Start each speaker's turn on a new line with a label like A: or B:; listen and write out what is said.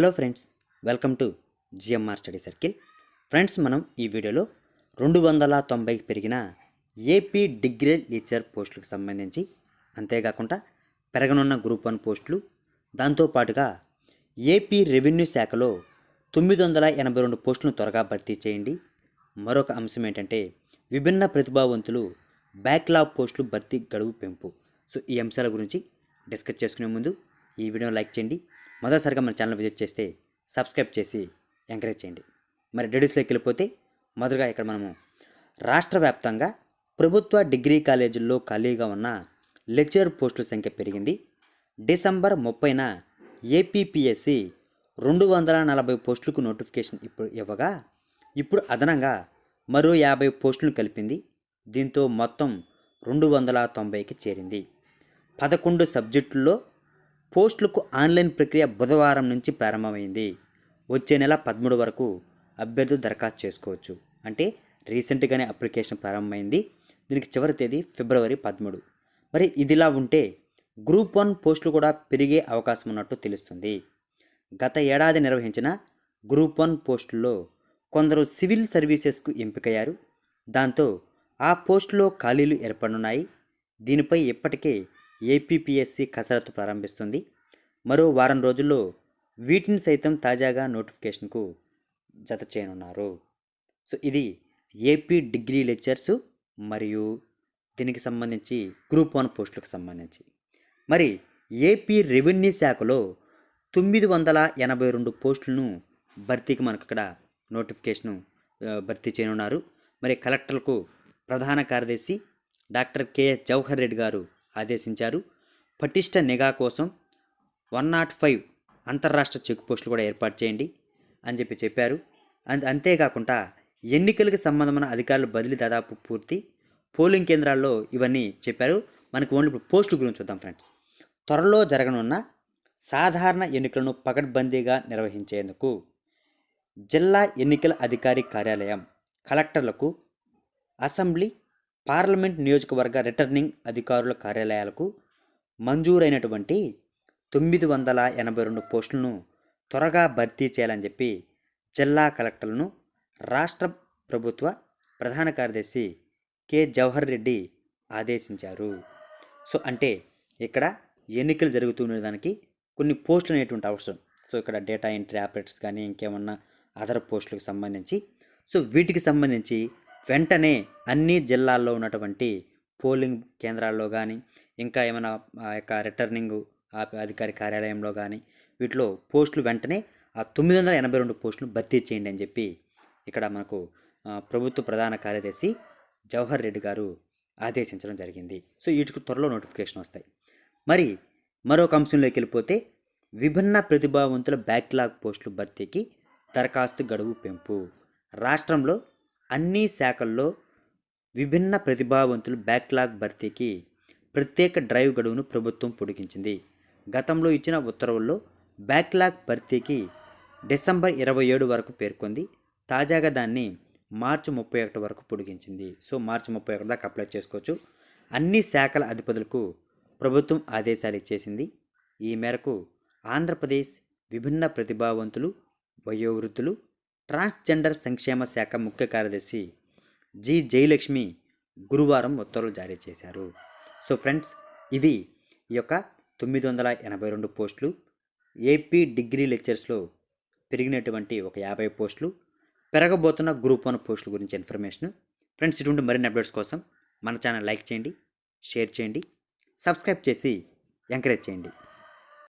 A: Hello friends welcome to GMR study circle. Friends మనం ఈ వీడియోలో రెండు వందల తొంభైకి పెరిగిన ఏపీ డిగ్రీ టీచర్ పోస్టులకు సంబంధించి అంతేకాకుండా పెరగనున్న గ్రూప్ వన్ పోస్టులు దాంతోపాటుగా ఏపీ రెవెన్యూ శాఖలో తొమ్మిది వందల ఎనభై రెండు పోస్టులను త్వరగా భర్తీ చేయండి. మరొక అంశం ఏంటంటే విభిన్న ప్రతిభావంతులు బ్యాక్లాగ్ పోస్టులు భర్తీ గడువు పెంపు. సో ఈ అంశాల గురించి డిస్కస్ చేసుకునే ముందు ఈ వీడియోని లైక్ చేయండి. మొదటిసారిగా మన ఛానల్ విజిట్ చేస్తే సబ్స్క్రైబ్ చేసి ఎంకరేజ్ చేయండి. మరి డెడీస్లోకి వెళ్ళిపోతే మొదటగా ఇక్కడ మనము రాష్ట్ర వ్యాప్తంగా ప్రభుత్వ డిగ్రీ కాలేజీల్లో ఖాళీగా ఉన్న లెక్చరర్ పోస్టుల సంఖ్య పెరిగింది. డిసెంబర్ ముప్పైన ఏపీపీఎస్సి రెండు వందల నలభై పోస్టులకు నోటిఫికేషన్ ఇప్పుడు ఇవ్వగా ఇప్పుడు అదనంగా మరో యాభై పోస్టులను కలిపింది. దీంతో మొత్తం రెండు వందల తొంభైకి చేరింది. పదకొండు సబ్జెక్టుల్లో పోస్టులకు ఆన్లైన్ ప్రక్రియ బుధవారం నుంచి ప్రారంభమైంది. వచ్చే నెల పదమూడు వరకు అభ్యర్థులు దరఖాస్తు చేసుకోవచ్చు. అంటే రీసెంట్గానే అప్లికేషన్ ప్రారంభమైంది. దీనికి చివరి తేదీ ఫిబ్రవరి పదమూడు. మరి ఇదిలా ఉంటే గ్రూప్ వన్ పోస్టులు కూడా పెరిగే అవకాశం ఉన్నట్టు తెలుస్తుంది. గత ఏడాది నిర్వహించిన గ్రూప్ వన్ పోస్టుల్లో కొందరు సివిల్ సర్వీసెస్కు ఎంపికయ్యారు. దాంతో ఆ పోస్టులో ఖాళీలు ఏర్పడనున్నాయి. దీనిపై ఇప్పటికే ఏపీపీఎస్సీ కసరత్తు ప్రారంభిస్తుంది. మరో వారం రోజుల్లో వీటిని సైతం తాజాగా నోటిఫికేషన్కు జత చేయనున్నారు. సో ఇది ఏపీ డిగ్రీ లెక్చర్స్ మరియు దీనికి సంబంధించి గ్రూప్ వన్ పోస్టులకు సంబంధించి. మరి ఏపీ రెవెన్యూ శాఖలో తొమ్మిది వందల ఎనభై రెండు పోస్టులను భర్తీకి మనకు ఇక్కడ నోటిఫికేషను భర్తీ చేయనున్నారు. మరి కలెక్టర్లకు ప్రధాన కార్యదర్శి డాక్టర్ కెఎస్ జవహర్ రెడ్డి గారు ఆదేశించారు. పటిష్ట నిఘా కోసం వన్ నాట్ ఫైవ్ అంతర్రాష్ట్ర చెక్ పోస్టులు కూడా ఏర్పాటు చేయండి అని చెప్పి చెప్పారు. అంతే అంతేకాకుండా ఎన్నికలకు సంబంధమైన అధికారుల బదిలీ దాదాపు పూర్తి. పోలింగ్ కేంద్రాల్లో ఇవన్నీ చెప్పారు. మనకు ఓన్లీ ఇప్పుడు పోస్టు గురించి చూద్దాం ఫ్రెండ్స్. త్వరలో జరగనున్న సాధారణ ఎన్నికలను పకడ్బందీగా నిర్వహించేందుకు జిల్లా ఎన్నికల అధికారి కార్యాలయం కలెక్టర్లకు అసెంబ్లీ పార్లమెంట్ నియోజకవర్గ రిటర్నింగ్ అధికారుల కార్యాలయాలకు మంజూరైనటువంటి తొమ్మిది వందల ఎనభై రెండు పోస్టులను త్వరగా భర్తీ చేయాలని చెప్పి జిల్లా కలెక్టర్లను రాష్ట్ర ప్రభుత్వ ప్రధాన కార్యదర్శి కె. జవహర్ రెడ్డి ఆదేశించారు. సో అంటే ఇక్కడ ఎన్నికలు జరుగుతున్న దానికి కొన్ని పోస్టులు అనేటువంటి అవసరం. సో ఇక్కడ డేటా ఎంట్రీ ఆపరేటర్స్ కానీ ఇంకేమన్నా అదర్ పోస్టులకు సంబంధించి. సో వీటికి సంబంధించి వెంటనే అన్ని జిల్లాల్లో ఉన్నటువంటి పోలింగ్ కేంద్రాల్లో కానీ ఇంకా ఏమైనా ఆ యొక్క రిటర్నింగ్ ఆ- అధికారి కార్యాలయంలో కానీ వీటిలో పోస్టులు వెంటనే ఆ తొమ్మిది వందల ఎనభై రెండు పోస్టులు భర్తీ చేయండి అని చెప్పి ఇక్కడ మనకు ప్రభుత్వ ప్రధాన కార్యదర్శి జవహర్ రెడ్డి గారు ఆదేశించడం జరిగింది. సో వీటికి త్వరలో నోటిఫికేషన్ వస్తాయి. మరి మరొక అంశంలోకి వెళ్ళిపోతే విభిన్న ప్రతిభావంతుల బ్యాక్లాగ్ పోస్టులు భర్తీకి దరఖాస్తు గడువు పెంపు. రాష్ట్రంలో అన్ని శాఖల్లో విభిన్న ప్రతిభావంతులు బ్యాక్లాగ్ భర్తీకి ప్రత్యేక డ్రైవ్ గడువును ప్రభుత్వం పొడిగించింది. గతంలో ఇచ్చిన ఉత్తర్వుల్లో బ్యాక్లాగ్ భర్తీకి డిసెంబర్ ఇరవై ఏడు వరకు పేర్కొంది. తాజాగా దాన్ని మార్చి ముప్పై ఒకటి వరకు పొడిగించింది. సో మార్చి ముప్పై ఒకటి దాకా అప్లై చేసుకోవచ్చు. అన్ని శాఖల అధిపతులకు ప్రభుత్వం ఆదేశాలు ఇచ్చేసింది. ఈ మేరకు ఆంధ్రప్రదేశ్ విభిన్న ప్రతిభావంతులు వయోవృద్ధులు ట్రాన్స్జెండర్ సంక్షేమ శాఖ ముఖ్య కార్యదర్శి జి. జయలక్ష్మి గురువారం ఉత్తర్వులు జారీ చేశారు. సో ఫ్రెండ్స్ ఇవి ఈ యొక్క తొమ్మిది వందల ఎనభై రెండు పోస్టులు. ఏపీ డిగ్రీ లెక్చర్స్లో పెరిగినటువంటి ఒక యాభై పోస్టులు. పెరగబోతున్న గ్రూప్ వన్ పోస్టుల గురించి ఇన్ఫర్మేషన్. ఫ్రెండ్స్ ఇటువంటి మరిన్ని అప్డేట్స్ కోసం మన ఛానల్ లైక్ చేయండి షేర్ చేయండి సబ్స్క్రైబ్ చేసి ఎంకరేజ్ చేయండి.